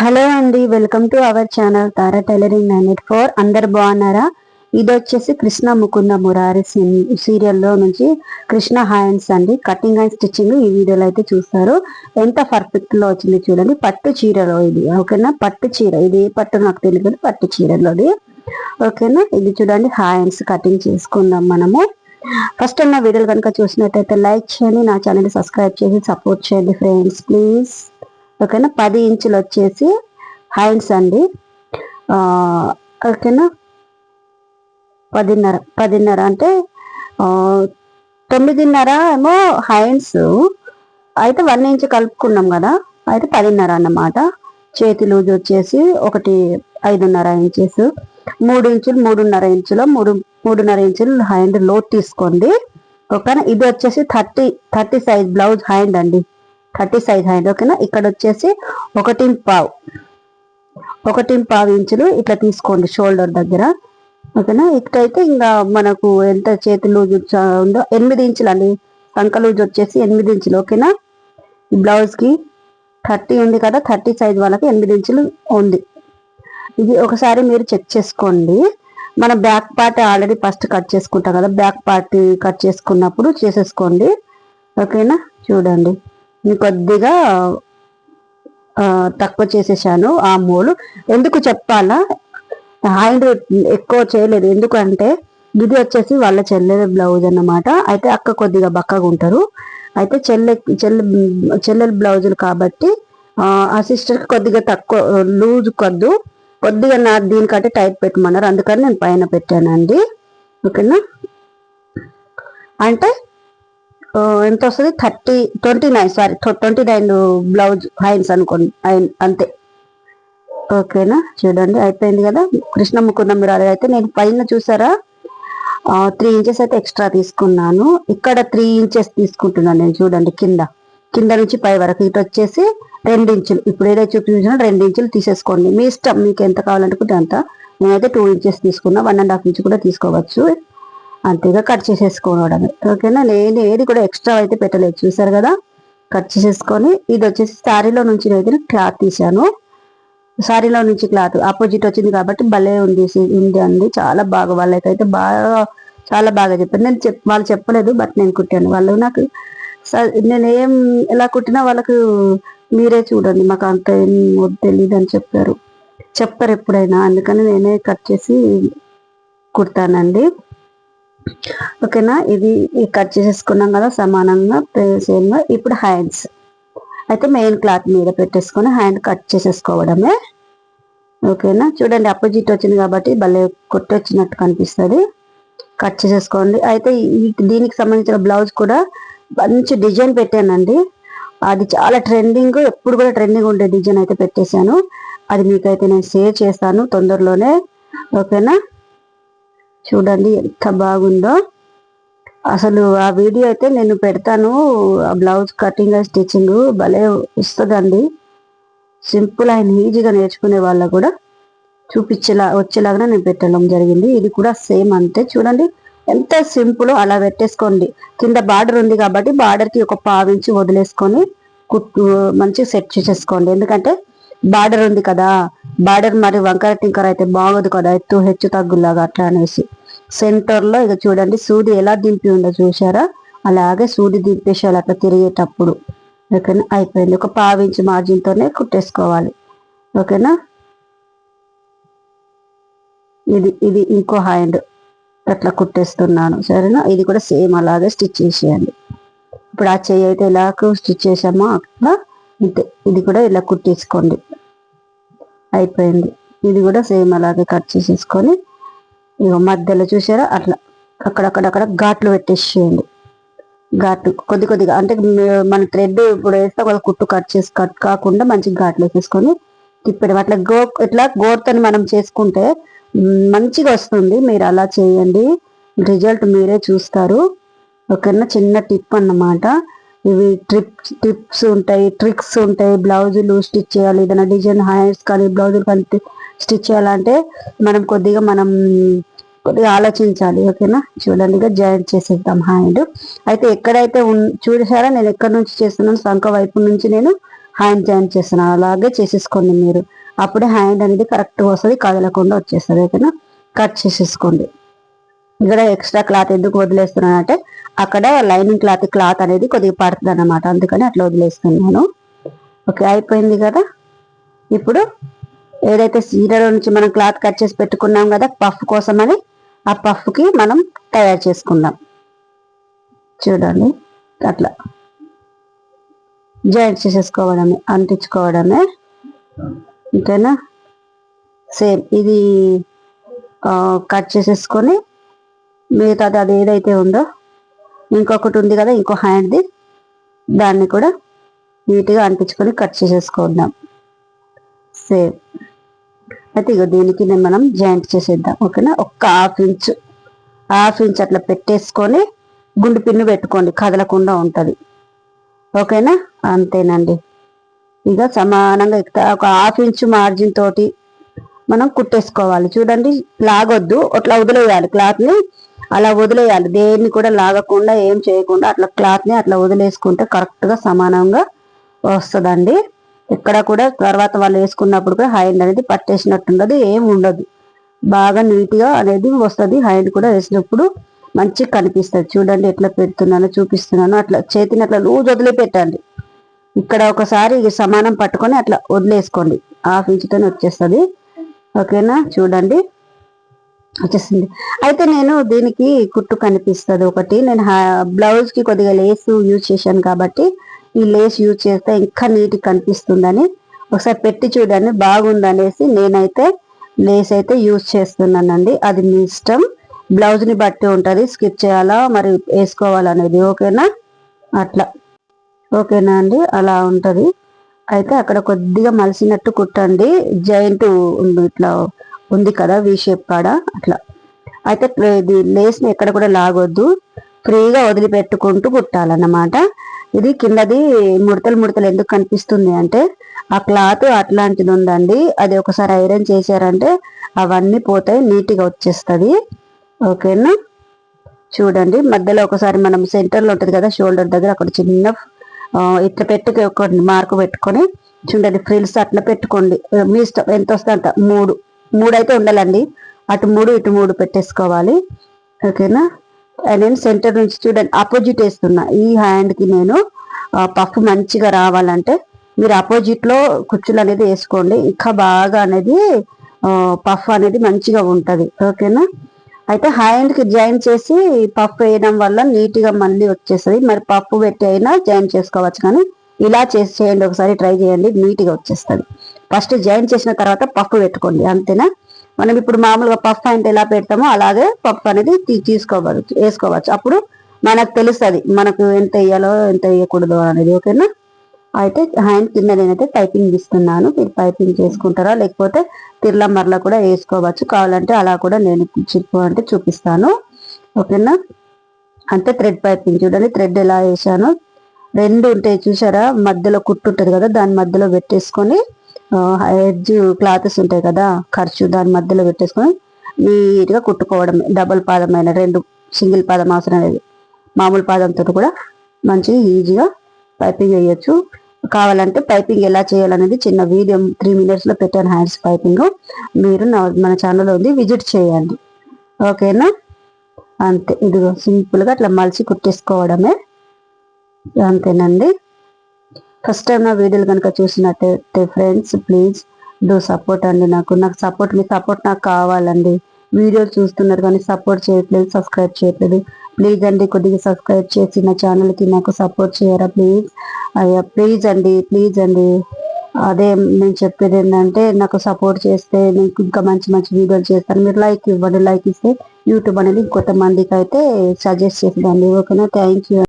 Hello అండి welcome to our channel Tara tailoring nine eight four. అందరు బాగున్నారా? ఇది వచ్చేసి కృష్ణ ముకుంద మురారి సీరియల్లో నుంచి కృష్ణ హ్యాండ్స్ అండి. కటింగ్ అండ్ స్టిచ్చింగ్ ఈ వీడియోలో అయితే చూస్తారు. ఎంత పర్ఫెక్ట్లో వచ్చింది చూడండి. పట్టు చీరలో ఇది ఓకేనా? పట్టు చీర ఇది పట్టు నాకు తెలియదు పట్టు చీరలోది. ఓకేనా? ఇది చూడండి హ్యాండ్స్ కటింగ్ చేసుకుందాం మనము. ఫస్ట్ నా వీడియోలు కనుక చూసినట్టయితే లైక్ చేయండి నా ఛానల్ సబ్స్క్రైబ్ చేసి సపోర్ట్ చేయండి ఫ్రెండ్స్ ప్లీజ్. ఓకేనా? పది ఇంచులు వచ్చేసి హ్యాండ్స్ అండి. ఓకేనా? పదిన్నర పదిన్నర అంటే తొమ్మిదిన్నర ఏమో హ్యాండ్స్ అయితే వన్ ఇంచ్ కలుపుకున్నాం కదా అయితే పదిన్నర అన్నమాట. చేతి లూజ్ వచ్చేసి ఒకటి ఐదున్నర ఇంచెస్. మూడు ఇంచులు మూడున్నర ఇంచులో మూడు మూడున్నర ఇంచులు హ్యాండ్ లోడ్ తీసుకోండి ఓకేనా? ఇది వచ్చేసి thirty thirty size blouse hand అండి. థర్టీ సైజ్ హ్యాండ్ ఓకేనా ఇక్కడ వచ్చేసి ఒకటి పావు. ఒకటి పావు ఇంచులు ఇట్లా తీసుకోండి షోల్డర్ దగ్గర. ఓకేనా? ఇక్కడైతే ఇంకా మనకు ఎంత చేతి లూజ్ ఉందో ఎనిమిది ఇంచులు అండి సంక లూజ్ వచ్చేసి ఎనిమిది ఇంచులు. ఓకేనా? ఈ థర్టీ ఉంది కదా థర్టీ సైజ్ వాళ్ళకి ఎనిమిది ఇంచులు ఉంది. ఇది ఒకసారి మీరు చెక్ చేసుకోండి. మన back part already first cut చేసుకుంటాం కదా బ్యాక్ పార్ట్ కట్ చేసుకున్నప్పుడు చేసేసుకోండి. ఓకేనా? చూడండి. ఇంకొద్దిగా కొద్దిగా తక్కువ చేసేసాను ఆ మూలు ఎందుకు చెప్పాలా? హ్యాండ్ ఎక్కువ చేయలేదు. ఎందుకంటే ఇది వచ్చేసి వాళ్ళ చెల్లెల బ్లౌజ్ అన్నమాట. అయితే అక్క కొద్దిగా బక్కగా ఉంటారు. అయితే చెల్లె చెల్లె చెల్లెల బ్లౌజులు కాబట్టి ఆ, సిస్టర్కి కొద్దిగా తక్కువ లూజ్ కొద్దు. కొద్దిగా నా దీనికంటే టైట్ పెట్టమన్నారు. అందుకని నేను పైన పెట్టానండి. ఓకేనా? అంటే ఎంత వస్తుంది thirty twenty nine sorry twenty nine blouse Heinz అనుకోండి. హైన్- అంతే. ఓకేనా? చూడండి అయిపోయింది కదా? కృష్ణ ముకుందం మీరు అయితే నేను పైన చూసారా? త్రీ ఇంచెస్ అయితే ఎక్స్ట్రా తీసుకున్నాను. ఇక్కడ త్రీ ఇంచెస్ తీసుకుంటున్నాను నేను. చూడండి కింద. కింద నుంచి పై వరకు. ఇటు వచ్చేసి రెండు ఇంచులు. ఇప్పుడు ఏదైతే చూపించినా రెండు ఇంచులు తీసేసుకోండి. మీ ఇష్టం. మీకు ఎంత కావాలనుకుంటే అంత. నేనైతే టూ ఇంచెస్ తీసుకున్నా. వన్ అండ్ హాఫ్ ఇంచ్ కూడా తీసుకోవచ్చు. అంతేగా కట్ చేసేసుకోవడమే ఓకేనా? నేను ఏది కూడా ఎక్స్ట్రా అయితే పెట్టలేదు. చూసారు కదా? కట్ చేసేసుకొని ఇది వచ్చేసి శారీలో నుంచి అయితే క్లాత్ తీసాను శారీలో నుంచి క్లాత్ ఆపోజిట్ వచ్చింది కాబట్టి భలే ఉంది ఉంది అండి చాలా బాగా వాళ్ళకైతే బాగా చాలా బాగా చెప్పారు. నేను చెప్ వాళ్ళు చెప్పలేదు బట్ నేను కుట్టాను. వాళ్ళు నాకు స- నేను ఏం ఎలా కుట్టినా వాళ్ళకు మీరే చూడండి. మాకు అంత ఏం తెలియదు అని చెప్పారు. చెప్పరు ఎప్పుడైనా. అందుకని నేనే కట్ చేసి కుడతానండి. ఓకేనా? ఇది కట్ చేసేసుకున్నాం కదా సమానంగా సేమ్గా. ఇప్పుడు హ్యాండ్స్. అయితే మెయిన్ క్లాత్ మీద పెట్టేసుకొని హ్యాండ్ కట్ చేసేసుకోవడమే. ఓకేనా? చూడండి అపోజిట్ వచ్చింది కాబట్టి భలే కొట్టొచ్చినట్టు కనిపిస్తుంది. కట్ చేసేసుకోండి. అయితే దీనికి సంబంధించిన బ్లౌజ్ కూడా మంచి డిజైన్ పెట్టానండి. అది చాలా ట్రెండింగ్ ఎప్పుడు కూడా ట్రెండింగ్ ఉండే డిజైన్ అయితే పెట్టేశాను. అది మీకైతే నేను షేర్ చేస్తాను తొందరలోనే. ఓకేనా? చూడండి ఎంత బాగుందో. అసలు ఆ వీడియో అయితే నేను పెడతాను. ఆ బ్లౌజ్ కటింగ్ స్టిచ్చింగ్ భలే వస్తుందండి. సింపుల్ అండ్ ఈజీగా నేర్చుకునే వాళ్ళ కూడా చూపించేలా వచ్చేలాగా నేను పెట్టడం జరిగింది. ఇది కూడా సేమ్ అంతే. చూడండి ఎంత సింపుల్ అలా పెట్టేసుకోండి. కింద బార్డర్ ఉంది కాబట్టి బార్డర్కి ఒక పావించి వదిలేసుకొని కుట్టు మంచిగా సెట్ చేసేసుకోండి. ఎందుకంటే బార్డర్ ఉంది కదా. బార్డర్ మరి వంకర టింకర అయితే బాగోదు కదా. ఎత్తు హెచ్చు తగ్గులాగా అట్లా అనేసి. సెంటర్లో ఇక చూడండి సూది ఎలా దింపి ఉందో చూసారా అలాగే సూది దింపేసేయాలి అట్లా తిరిగేటప్పుడు. ఓకేనా? అయిపోయింది. ఒక పావించి మార్జిన్ తోనే కుట్టేసుకోవాలి. ఓకేనా? ఇది ఇది ఇంకో హ్యాండ్ అట్లా కుట్టేస్తున్నాను. సరేనా? ఇది కూడా సేమ్ అలాగే స్టిచ్ చేసేయండి. ఇప్పుడు ఆ చెయ్యి అయితే ఎలా స్టిచ్ చేసామో అట్లా ఇంతే. ఇది కూడా ఇలా కుట్టేసుకోండి. అయిపోయింది. ఇది కూడా సేమ్ అలాగే కట్ చేసేసుకొని ఇక మధ్యలో చూసారా అట్లా అక్కడక్కడక్కడ ఘాట్లు పెట్టేసేయండి. ఘాట్లు కొద్ది కొద్దిగా అంటే మన థ్రెడ్ ఇప్పుడు వేస్తే ఒక కుట్టు కట్ చేసి కట్ కాకుండా మంచి ఘాట్లు వేసేసుకొని తిప్పడం అట్లా గో ఇట్లా గోర్తని మనం చేసుకుంటే మంచిగా వస్తుంది. మీరు అలా చేయండి. రిజల్ట్ మీరే చూస్తారు. ఒకన్నా చిన్న టిప్ అన్నమాట. ఇవి ట్రిప్స్ టిప్స్ ఉంటాయి ట్రిక్స్ ఉంటాయి. బ్లౌజులు స్టిచ్ చేయాలి. ఏదైనా డిజైన్ హ్యాండ్స్ కానీ బ్లౌజులు కానీ స్టిచ్ చేయాలంటే మనం కొద్దిగా మనం కొద్దిగా ఆలోచించాలి ఓకేనా? చూడండి ఇక జాయింట్ చేసేద్దాం. హ్యాండ్ అయితే ఎక్కడైతే చూసారా? నేను ఎక్కడి నుంచి చేస్తున్నాను సంఖ వైపు నుంచి నేను హ్యాండ్ జాయిన్ చేస్తున్నాను. అలాగే చేసేసుకోండి మీరు. అప్పుడే హ్యాండ్ అనేది కరెక్ట్ వస్తుంది కదలకుండా వచ్చేస్తుంది ఓకేనా? కట్ చేసేసుకోండి. ఇక్కడ ఎక్స్ట్రా క్లాత్ ఎందుకు వదిలేస్తున్నాను అంటే అక్కడ లైనింగ్ క్లాత్ క్లాత్ అనేది కొద్దిగా పడుతుంది అనమాట అందుకని అట్లా వదిలేస్తున్నాను. ఓకే అయిపోయింది కదా? ఇప్పుడు ఏదైతే సీరలో నుంచి మనం క్లాత్ కట్ చేసి పెట్టుకున్నాం కదా పఫ్ కోసం అని ఆ పఫ్కి మనం తయారు చేసుకుందాం. చూడండి అట్లా. జాయింట్ చేసేసుకోవడమే అంటించుకోవడమే. ఓకేనా? సేమ్ ఇది కట్ చేసేసుకొని మిగతాది అది ఏదైతే ఉందో ఇంకొకటి ఉంది కదా ఇంకో హ్యాండ్ది దాన్ని కూడా నీట్గా అంటించుకొని కట్ చేసేసుకుందాం. సేమ్. అయితే ఇక దీనికి మనం జాయింట్ చేసేద్దాం. ఓకేనా? ఒక్క హాఫ్ ఇంచ్ హాఫ్ ఇంచ్ అట్లా పెట్టేసుకొని గుండు పిన్ను పెట్టుకోండి. కదలకుండా ఉంటుంది. ఓకేనా? అంతేనండి. ఇక సమానంగా ఒక హాఫ్ ఇంచ్ మార్జిన్ తోటి మనం కుట్టేసుకోవాలి. చూడండి లాగొద్దు. అట్లా వదిలేయాలి క్లాత్ని. అలా వదిలేయాలి. దేన్ని కూడా లాగకుండా ఏం చేయకుండా అట్లా క్లాత్ని అట్లా వదిలేసుకుంటే కరెక్ట్గా సమానంగా వస్తుందండి. ఇక్కడ కూడా తర్వాత వాళ్ళు వేసుకున్నప్పుడు కూడా హైండ్ అనేది పట్టేసినట్టు ఉండదు ఏం ఉండదు. బాగా నీట్గా అనేది వస్తుంది హైండ్ కూడా వేసినప్పుడు మంచిగా కనిపిస్తుంది. చూడండి ఎట్లా పెడుతున్నానో చూపిస్తున్నాను అట్లా చేతిని అట్లా లూజ్ వదిలిపెట్టండి. ఇక్కడ ఒకసారి సమానం పట్టుకొని అట్లా వదిలేసుకోండి. హాఫ్ ఇంచుతోనే వచ్చేస్తుంది. ఓకేనా? చూడండి. వచ్చేసింది. అయితే నేను దీనికి కుట్టు కనిపిస్తుంది ఒకటి. నేను బ్లౌజ్కి కొద్దిగా లేసు యూజ్ చేశాను కాబట్టి ఈ లేస్ యూజ్ చేస్తే ఇంకా నీట్ కనిపిస్తుందని. ఒకసారి పెట్టి చూడండి బాగుందనేసి నేనైతే లేస్ అయితే యూజ్ చేస్తున్నానండి. అది మీ ఇష్టం. బ్లౌజ్ని బట్టి ఉంటుంది స్కిప్ చేయాలా మరి వేసుకోవాలనేది. ఓకేనా? అట్లా. ఓకేనా అండి? అలా ఉంటుంది. అయితే అక్కడ కొద్దిగా మలిసినట్టు కుట్టండి. జాయింట్ ఉంది ఇట్లా ఉంది కదా వి షేప్ కాడ. అట్లా. అయితే ఇది లేస్ని ఎక్కడ కూడా లాగొద్దు. ఫ్రీగా వదిలిపెట్టుకుంటూ కుట్టాలన్నమాట. ఇది కిందది ముడతలు ముడతలు ఎందుకు కనిపిస్తుంది అంటే ఆ క్లాత్ అట్లాంటిది ఉందండి అది ఒకసారి ఐరన్ చేశారంటే అవన్నీ పోతాయి నీట్గా వచ్చేస్తుంది. ఓకేనా? చూడండి మధ్యలో ఒకసారి మనం సెంటర్లో ఉంటుంది కదా షోల్డర్ దగ్గర అక్కడ చిన్న ఇట్లా పెట్టుకు ఒక మార్కు పెట్టుకొని చూడండి ఫ్రిల్స్ అట్లా పెట్టుకోండి. మీ ఇష్టం ఎంత వస్తే అంత మూడు. మూడు అయితే ఉండాలండి. అటు మూడు ఇటు మూడు పెట్టేసుకోవాలి. ఓకేనా? నేను సెంటర్ నుంచి చూడండి అపోజిట్ వేస్తున్నా. ఈ హ్యాండ్కి నేను పఫ్ మంచిగా రావాలంటే మీరు అపోజిట్లో కుచ్చులు అనేది వేసుకోండి. ఇంకా బాగా అనేది పఫ్ అనేది మంచిగా ఉంటుంది. ఓకేనా అయితే హ్యాండ్కి జాయిన్ చేసి పఫ్ వేయడం వల్ల నీట్గా మళ్ళీ వచ్చేస్తుంది. మరి పప్పు పెట్టి అయినా జాయిన్ చేసుకోవచ్చు కానీ ఇలా చేసి చేయండి. ఒకసారి ట్రై చేయండి. నీట్గా వచ్చేస్తుంది. ఫస్ట్ జాయిన్ చేసిన తర్వాత పఫ్ పెట్టుకోండి. అంతేనా? మనం ఇప్పుడు మామూలుగా పఫ్ అంటే ఎలా పెడతామో అలాగే పఫ్ అనేది తీసుకోవచ్చు వేసుకోవచ్చు. అప్పుడు మనకు తెలుస్తుంది మనకు ఎంత వేయాలో ఎంత వేయకూడదు అనేది ఓకేనా? అయితే హ్యాండ్ కింద నేనైతే పైపింగ్ ఇస్తున్నాను. మీరు పైపింగ్ చేసుకుంటారా? లేకపోతే తిర్ల మరల కూడా వేసుకోవచ్చు. కావాలంటే అలా కూడా నేను చిప్పు అంటే చూపిస్తాను. ఓకేనా? అంటే థ్రెడ్ పైపింగ్ చూడండి. థ్రెడ్ ఎలా వేసాను రెండు ఉంటాయి చూసారా? మధ్యలో కుట్టు ఉంటుంది కదా దాని మధ్యలో పెట్టేసుకొని ఎడ్జ్ క్లాత్స్ ఉంటాయి కదా ఖర్చు దాని మధ్యలో పెట్టేసుకొని నీట్గా కుట్టుకోవడం డబుల్ పాదమైన రెండు సింగిల్ పాదం అవసరం లేదు. మామూలు పాదంతో కూడా మంచిగా ఈజీగా పైపింగ్ వేయచ్చు. కావాలంటే పైపింగ్ ఎలా చేయాలనేది చిన్న వీడియో త్రీ మినిట్స్లో పెట్టాను హ్యాండ్స్ పైపింగ్. మీరు మన ఛానల్ ఉంది విజిట్ చేయండి. ఓకేనా? అంతే ఇదిగో సింపుల్గా అట్లా మలిచి కుట్టేసుకోవడమే. అంతేనండి. ఫస్ట్ టైం నా వీడియోలు కనుక చూసినట్టయితే ఫ్రెండ్స్ ప్లీజ్ డూ సపోర్ట్ అండి నాకు. నాకు సపోర్ట్ మీ సపోర్ట్ నాకు కావాలండి. వీడియోలు చూస్తున్నారు కానీ సపోర్ట్ చేయట్లేదు సబ్స్క్రైబ్ చేయట్లేదు. ప్లీజ్ అండి కొద్దిగా సబ్స్క్రైబ్ చేసి నా ఛానల్కి నాకు సపోర్ట్ చేయరా ప్లీజ్? అయ్యా ప్లీజ్ అండి ప్లీజ్ అండి. అదే నేను చెప్పేది ఏంటంటే నాకు సపోర్ట్ చేస్తే మీకు ఇంకా మంచి మంచి వీడియోలు చేస్తాను. మీరు లైక్ ఇవ్వండి. లైక్ ఇస్తే యూట్యూబ్ అనేది కొంతమందికి అయితే సజెస్ట్ చేసేదండి ఓకేనా? Thank you.